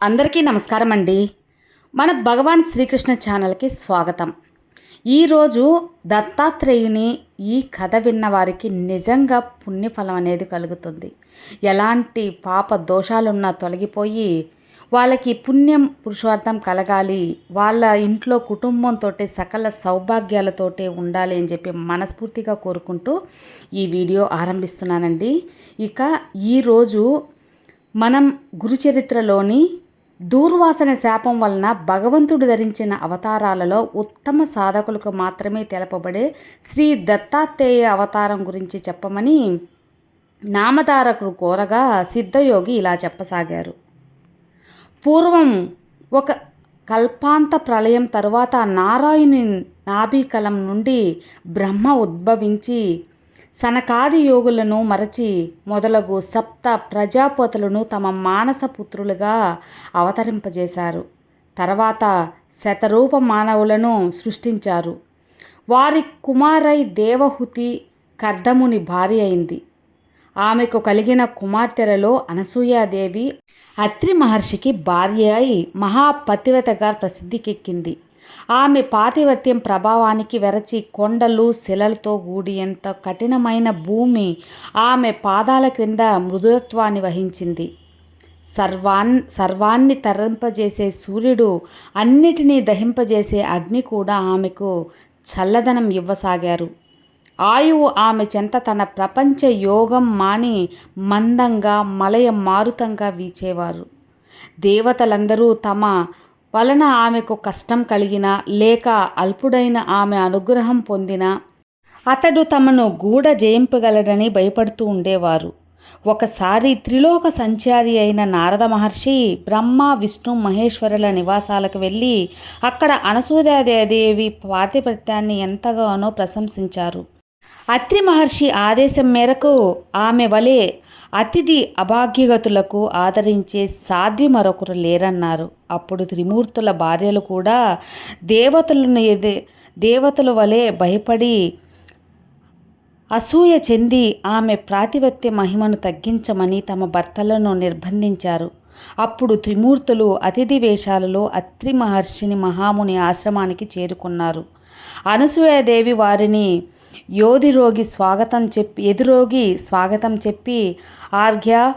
అందరికీ నమస్కారం అండి మన భగవాన్ శ్రీకృష్ణ ఛానల్కి స్వాగతం. ఈరోజు దత్తాత్రేయుని ఈ కథ విన్న వారికి నిజంగా పుణ్యఫలం అనేది కలుగుతుంది. ఎలాంటి పాప దోషాలున్నా తొలగిపోయి వాళ్ళకి పుణ్యం పురుషార్థం కలగాలి వాళ్ళ ఇంట్లో కుటుంబంతో సకల సౌభాగ్యాలతోటే ఉండాలి అని చెప్పి మనస్ఫూర్తిగా కోరుకుంటూ ఈ వీడియో ఆరంభిస్తున్నానండి. ఇక ఈరోజు మనం గురుచరిత్రలోని దూర్వాసన శాపం వలన భగవంతుడు ధరించిన అవతారాలలో ఉత్తమ సాధకులకు మాత్రమే తెలపబడే శ్రీ దత్తాత్రేయ అవతారం గురించి చెప్పమని నామధారకుడు కోరగా సిద్ధయోగి ఇలా చెప్పసాగారు. పూర్వం ఒక కల్పాంత ప్రళయం తరువాత నారాయణుని నాభికలం నుండి బ్రహ్మ ఉద్భవించి సనకాది యోగులను మరచి మొదలగు సప్త ప్రజాపతులను తమ మానస పుత్రులుగా అవతరింపజేశారు. తర్వాత శతరూప మానవులను సృష్టించారు. వారి కుమారై దేవహుతి కర్దముని భార్య అయింది. ఆమెకు కలిగిన కుమార్తెలలో అనసూయాదేవి అత్రి మహర్షికి భార్య అయి మహాపతివతగా ప్రసిద్ధికెక్కింది. ఆమె పాతివత్యం ప్రభావానికి వెరచి కొండలు శిలలతో కూడి ఎంత కఠినమైన భూమి ఆమె పాదాల క్రింద మృదుత్వాన్ని వహించింది. సర్వాన్ సర్వాన్ని తరింపజేసే సూర్యుడు అన్నిటినీ దహింపజేసే అగ్ని కూడా ఆమెకు చల్లదనం ఇవ్వసాగారు. ఆయువు ఆమె చెంత తన ప్రపంచ యోగం మాని మందంగా మలయ మారుతంగా వీచేవారు. దేవతలందరూ తమ వలన ఆమెకు కష్టం కలిగిన లేక అల్పుడైన ఆమె అనుగ్రహం పొందిన అతడు తమను గూఢ జయింపగలడని భయపడుతూ ఉండేవారు. ఒకసారి త్రిలోక సంచారి అయిన నారద మహర్షి బ్రహ్మ విష్ణు మహేశ్వరుల నివాసాలకు వెళ్ళి అక్కడ అనసూయాదేవి పాతిపత్యాన్ని ఎంతగానో ప్రశంసించారు. అత్రి మహర్షి ఆదేశం మేరకు ఆమె వలె అతిథి అభాగ్యగతులకు ఆదరించే సాధ్వి మరొకరు లేరన్నారు. అప్పుడు త్రిమూర్తుల భార్యలు కూడా దేవతలను ఎదే దేవతల వలె భయపడి అసూయ చెంది ఆమె ప్రాతిపత్య మహిమను తగ్గించమని తమ భర్తలను నిర్బంధించారు. అప్పుడు త్రిమూర్తులు అతిథి వేషాలలో అత్రి మహర్షిని మహాముని ఆశ్రమానికి చేరుకున్నారు. అనసూయాదేవి వారిని యోధిరోగి స్వాగతం చెప్పి ఎదురోగి స్వాగతం చెప్పి ఆర్ఘ్య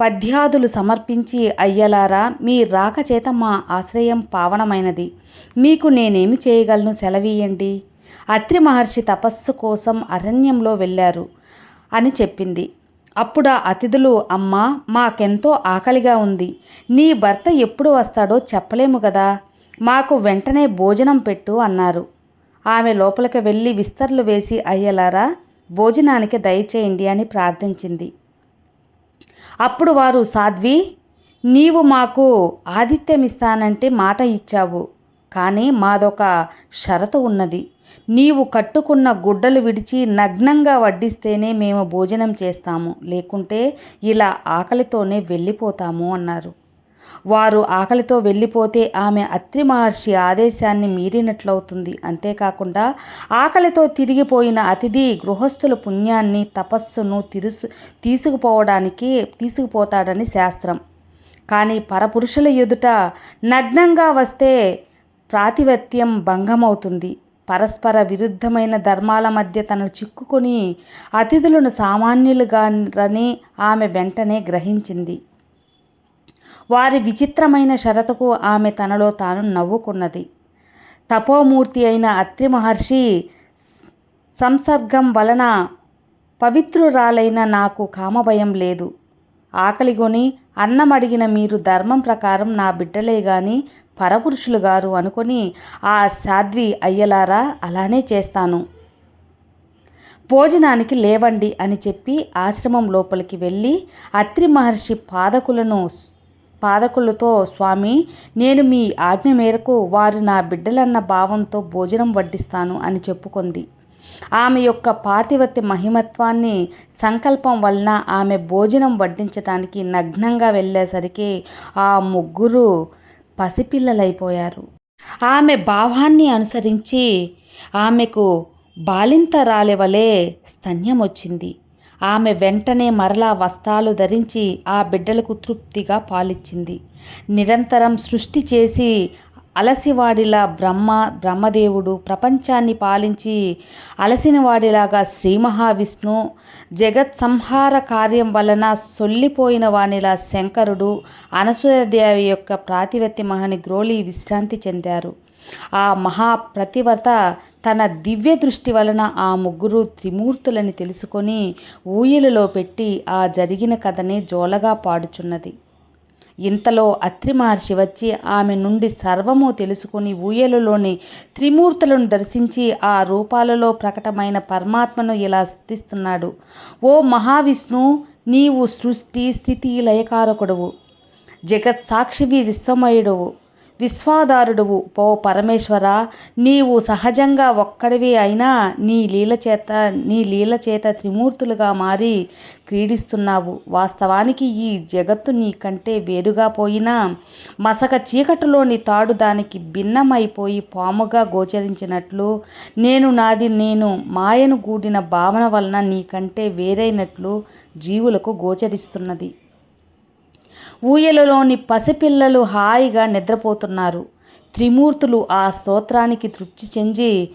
పద్యాదులు సమర్పించి అయ్యలారా మీ రాక చేత మా ఆశ్రయం పావనమైనది. మీకు నేనేమి చేయగలను? సెలవీయండి. అత్రి మహర్షి తపస్సు కోసం అరణ్యంలో వెళ్ళారు అని చెప్పింది. అప్పుడు ఆ అతిథులు అమ్మ మాకెంతో ఆకలిగా ఉంది. నీ భర్త ఎప్పుడు వస్తాడో చెప్పలేము కదా మాకు వెంటనే భోజనం పెట్టు అన్నారు. ఆమె లోపలికి వెళ్ళి విస్తర్లు వేసి అయ్యలారా భోజనానికి దయచేయండి అని ప్రార్థించింది. అప్పుడు వారు సాధ్వి నీవు మాకు ఆతిథ్యం ఇస్తానంటే మాట ఇచ్చావు. కానీ మాదొక షరతు ఉన్నది. నీవు కట్టుకున్న గుడ్డలు విడిచి నగ్నంగా వడ్డిస్తేనే మేము భోజనం చేస్తాము. లేకుంటే ఇలా ఆకలితోనే వెళ్ళిపోతాము అన్నారు. వారు ఆకలితో వెళ్ళిపోతే ఆమె అత్రి మహర్షి ఆదేశాన్ని మీరినట్లవుతుంది. అంతేకాకుండా ఆకలితో తిరిగిపోయిన అతిథి గృహస్థుల పుణ్యాన్ని తపస్సును తిరుసు తీసుకుపోవడానికి తీసుకుపోతాడని శాస్త్రం. కానీ పరపురుషుల ఎదుట నగ్నంగా వస్తే ప్రాతిపత్యం భంగమవుతుంది. పరస్పర విరుద్ధమైన ధర్మాల మధ్య తను చిక్కుకొని అతిథులను సామాన్యులుగాని ఆమె వెంటనే గ్రహించింది. వారి విచిత్రమైన షరతుకు ఆమె తనలో తాను నవ్వుకున్నది. తపోమూర్తి అయిన అత్రి మహర్షి సంసర్గం వలన పవిత్రురాలైన నాకు కామభయం లేదు. ఆకలిగొని అన్నం అడిగిన మీరు ధర్మం ప్రకారం నా బిడ్డలే గాని పరపురుషులు గారు అనుకొని ఆ సాధ్వి అయ్యలారా అలానే చేస్తాను. భోజనానికి లేవండి అని చెప్పి ఆశ్రమం లోపలికి వెళ్ళి అత్రి మహర్షి పాదకులను పాదకులతో స్వామి నేను మీ ఆజ్ఞ మేరకు వారు నా బిడ్డలన్న భావంతో భోజనం వడ్డిస్తాను అని చెప్పుకుంది. ఆమె యొక్క పాతివత్య మహిమత్వాన్ని సంకల్పం వలన ఆమె భోజనం వడ్డించటానికి నగ్నంగా వెళ్ళేసరికి ఆ ముగ్గురు పసిపిల్లలైపోయారు. ఆమె భావాన్ని అనుసరించి ఆమెకు బాలింతరాలె వలె స్తన్యం వచ్చింది ఆమె వెంటనే మరలా వస్త్రాలు ధరించి ఆ బిడ్డలకు తృప్తిగా పాలిచ్చింది. నిరంతరం సృష్టి చేసి అలసివాడిలా బ్రహ్మ బ్రహ్మదేవుడు ప్రపంచాన్ని పాలించి అలసినవాడిలాగా శ్రీ మహావిష్ణు జగత్ సంహార కార్యం వలన సొల్లిపోయిన వానిలా శంకరుడు అనసూయదేవి యొక్క ప్రాతివత్య మహని గ్రోలి విశ్రాంతి చెందారు. ఆ మహాప్రతివత తన దివ్య దృష్టి వలన ఆ ముగ్గురు త్రిమూర్తులని తెలుసుకొని ఊయలలో పెట్టి ఆ జరిగిన కథని జోలగా పాడుచున్నది. ఇంతలో అత్రి మహర్షి వచ్చి ఆమె నుండి సర్వము తెలుసుకుని ఊయలలోని త్రిమూర్తులను దర్శించి ఆ రూపాలలో ప్రకటమైన పరమాత్మను ఇలా స్థుతిస్తున్నాడు ఓ మహావిష్ణు నీవు సృష్టి స్థితి లయకారకుడవు. జగత్ సాక్షివి విశ్వమయుడవు. విశ్వాదారుడువు పో పరమేశ్వర నీవు సహజంగా ఒక్కడివి అయినా నీ లీల చేత నీ లీల చేత త్రిమూర్తులుగా మారి క్రీడిస్తున్నావు. వాస్తవానికి ఈ జగత్తు నీ కంటే వేరుగా పోయినా మసక చీకటిలోని తాడు దానికి భిన్నమైపోయి పాముగా గోచరించినట్లు నేను నాది నేను మాయను గూడిన భావన వలన నీకంటే వేరైనట్లు జీవులకు గోచరిస్తున్నది. ఊయలలోని పసిపిల్లలు హాయిగా నిద్రపోతున్నారు. త్రిమూర్తులు ఆ స్తోత్రానికి తృప్తి చెంది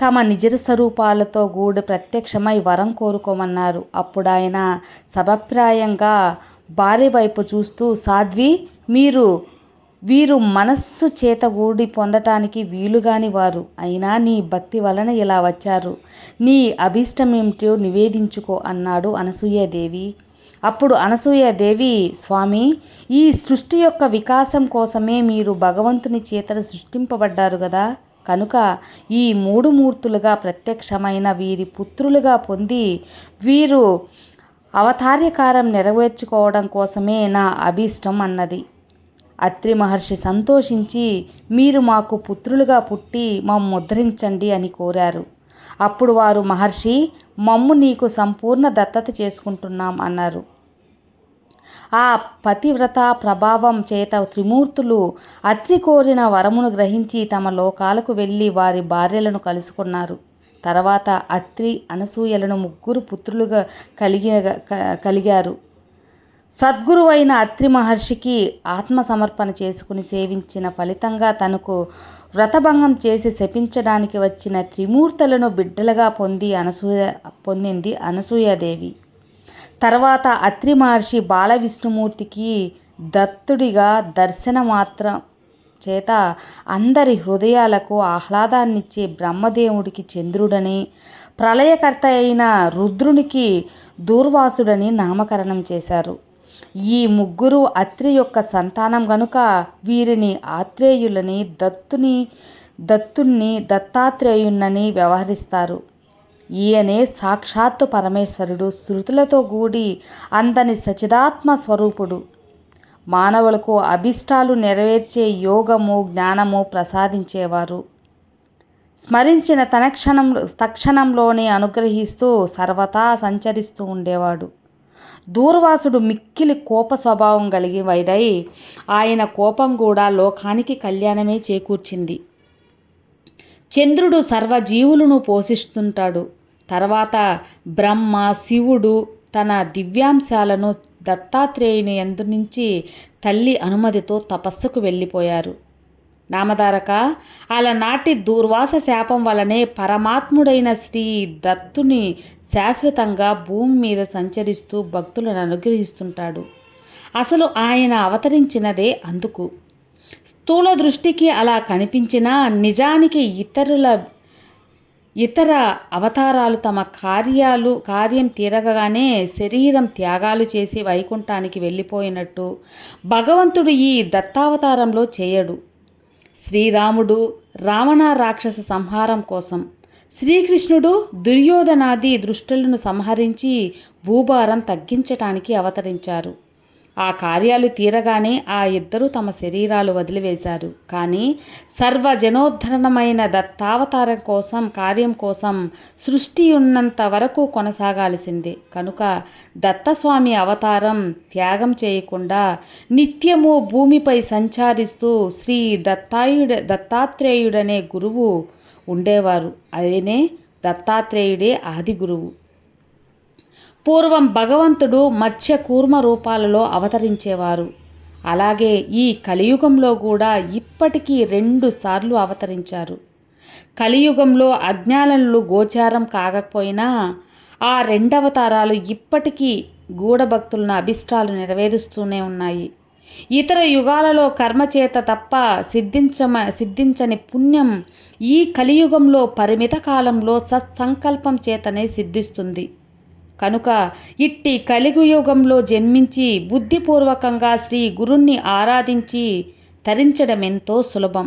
తమ నిజ స్వరూపాలతో గూడి ప్రత్యక్షమై వరం కోరుకోమన్నారు. అప్పుడు ఆయన సభప్రాయంగా భార్య వైపు చూస్తూ సాధ్వి మీరు వీరు మనస్సు చేత గూడి పొందటానికి వీలుగాని వారు. అయినా నీ భక్తి వలన ఇలా వచ్చారు. నీ అభీష్టమేమిటో నివేదించుకో అన్నాడు అనసూయదేవి. అప్పుడు అనసూయదేవి స్వామి ఈ సృష్టి యొక్క వికాసం కోసమే మీరు భగవంతుని చేతను సృష్టింపబడ్డారు కదా కనుక ఈ మూడు మూర్తులుగా ప్రత్యక్షమైన వీరి పుత్రులుగా పొంది వీరు అవతార్యకారం నెరవేర్చుకోవడం కోసమే నా అభీష్టం అన్నది. అత్రి మహర్షి సంతోషించి మీరు మాకు పుత్రులుగా పుట్టి మమ్ము ముద్రించండి అని కోరారు. అప్పుడు వారు మహర్షి మమ్ము నీకు సంపూర్ణ దత్తత చేసుకుంటున్నాం అన్నారు. ఆ పతివ్రత ప్రభావం చేత త్రిమూర్తులు అత్రి కోరిన వరమును గ్రహించి తమ లోకాలకు వెళ్ళి వారి భార్యలను కలుసుకున్నారు. తర్వాత అత్రి అనసూయలను ముగ్గురు పుత్రులుగా కలిగి కలిగారు. సద్గురువైన అత్రి మహర్షికి ఆత్మసమర్పణ చేసుకుని సేవించిన ఫలితంగా తనకు వ్రతభంగం చేసి శపించడానికి వచ్చిన త్రిమూర్తులను బిడ్డలుగా పొంది అనసూయ పొందింది అనసూయాదేవి. తర్వాత అత్రి మహర్షి బాల విష్ణుమూర్తికి దత్తుడిగా దర్శన మాత్రం చేత అందరి హృదయాలకు ఆహ్లాదాన్నిచ్చే బ్రహ్మదేవుడికి చంద్రుడని ప్రళయకర్త అయిన రుద్రునికి దూర్వాసుడని నామకరణం చేశారు. ఈ ముగ్గురు అత్రి యొక్క సంతానం గనుక వీరిని ఆత్రేయులని దత్తుని దత్తుణ్ణి దత్తాత్రేయుణ్ణని వ్యవహరిస్తారు. ఈయనే సాక్షాత్తు పరమేశ్వరుడు శృతులతో గూడి అందని సచిదాత్మ స్వరూపుడు. మానవులకు అభిష్టాలు నెరవేర్చే యోగము జ్ఞానము ప్రసాదించేవారు. స్మరించిన తనక్షణం తక్షణంలోనే అనుగ్రహిస్తూ సర్వతా సంచరిస్తూ ఉండేవాడు. దూర్వాసుడు మిక్కిలి కోప స్వభావం కలిగి వైడై ఆయన కోపం కూడా లోకానికి కళ్యాణమే చేకూర్చింది. చంద్రుడు సర్వజీవులను పోషిస్తుంటాడు. తర్వాత బ్రహ్మ శివుడు తన దివ్యాంశాలను దత్తాత్రేయుని ఎందు నుంచి తల్లి అనుమతితో తపస్సుకు వెళ్ళిపోయారు. నామధారక అలనాటి దూర్వాస శాపం వలనే పరమాత్ముడైన శ్రీ దత్తుని శాశ్వతంగా భూమి మీద సంచరిస్తూ భక్తులను అనుగ్రహిస్తుంటాడు. అసలు ఆయన అవతరించినదే అందుకు. స్థూల దృష్టికి అలా కనిపించినా నిజానికి ఇతరుల ఇతర అవతారాలు తమ కార్యాలు కార్యం తీరగానే శరీరం త్యాగాలు చేసి వైకుంఠానికి వెళ్ళిపోయినట్టు భగవంతుడు ఈ దత్తావతారంలో చేయడు. శ్రీరాముడు రావణ రాక్షస సంహారం కోసం శ్రీకృష్ణుడు దుర్యోధనాది దృష్టులను సంహరించి భూభారం తగ్గించటానికి అవతరించారు. ఆ కార్యాలు తీరగానే ఆ ఇద్దరు తమ శరీరాలు వదిలివేశారు. కానీ సర్వజనోద్ధరణమైన దత్తావతారం కోసం కార్యం కోసం సృష్టి ఉన్నంత వరకు కొనసాగాల్సిందే. కనుక దత్తస్వామి అవతారం త్యాగం చేయకుండా నిత్యము భూమిపై సంచారిస్తూ శ్రీ దత్తాయుడ దత్తాత్రేయుడనే గురువు ఉండేవారు. అదేనే దత్తాత్రేయుడే ఆది గురువు. పూర్వం భగవంతుడు మత్స్య కూర్మ రూపాలలో అవతరించేవారు. అలాగే ఈ కలియుగంలో కూడా ఇప్పటికీ రెండు సార్లు అవతరించారు. కలియుగంలో అజ్ఞానులు గోచారం కాకపోయినా ఆ రెండవతారాలు ఇప్పటికీ గూఢభక్తులను అభిష్టాలు నెరవేరుస్తూనే ఉన్నాయి. ఇతర యుగాలలో కర్మచేత తప్ప సిద్ధించమ సిద్ధించని పుణ్యం ఈ కలియుగంలో పరిమిత కాలంలో సత్సంకల్పం చేతనే సిద్ధిస్తుంది. కనుక ఇట్టి కలిగుయుగంలో జన్మించి బుద్ధిపూర్వకంగా శ్రీ గురుణ్ణి ఆరాధించి తరించడం ఎంతో సులభం.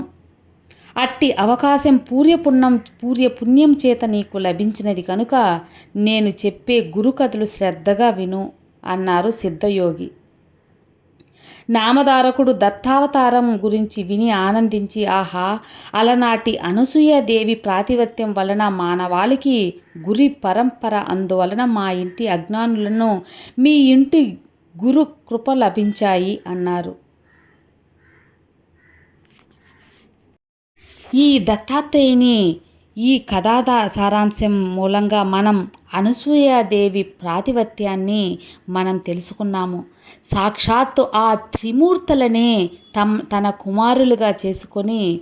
అట్టి అవకాశం పూర్యపుణ్యం పూర్యపుణ్యం చేత నీకు లభించినది కనుక నేను చెప్పే గురుకథలు శ్రద్ధగా విను అన్నారు సిద్ధయోగి. నామధారకుడు దత్తావతారం గురించి విని ఆనందించి ఆహా! అలనాటి అనసూయాదేవి ప్రాతిపత్యం వలన మానవాళికి గురి పరంపర అందువలన మా ఇంటి అజ్ఞానులను మీ ఇంటి గురు కృప లభించాయి అన్నారు. ఈ దత్తాత్రేయుని ఈ కథా సారాంశం మూలంగా మనం అనసూయాదేవి ప్రాతిపత్యాన్ని మనం తెలుసుకున్నాము. సాక్షాత్తు ఆ త్రిమూర్తులనే తమ్ తన కుమారులుగా చేసుకొని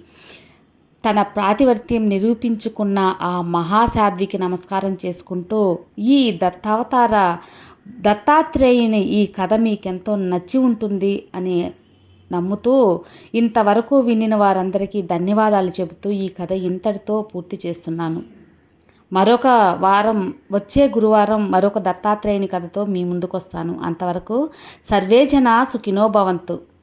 తన ప్రాతివర్త్యం నిరూపించుకున్న ఆ మహాసాధ్వికి నమస్కారం చేసుకుంటూ ఈ దత్తావతార దత్తాత్రేయుని ఈ కథ మీకెంతో నచ్చి ఉంటుంది అని నమ్ముతూ ఇంతవరకు వినిన వారందరికీ ధన్యవాదాలు చెబుతూ ఈ కథ ఇంతటితో పూర్తి చేస్తున్నాను. మరొక వారం వచ్చే గురువారం మరొక దత్తాత్రేయుని కథతో మీ ముందుకు వస్తాను అంతవరకు సర్వేజన సుఖినో భవంతు.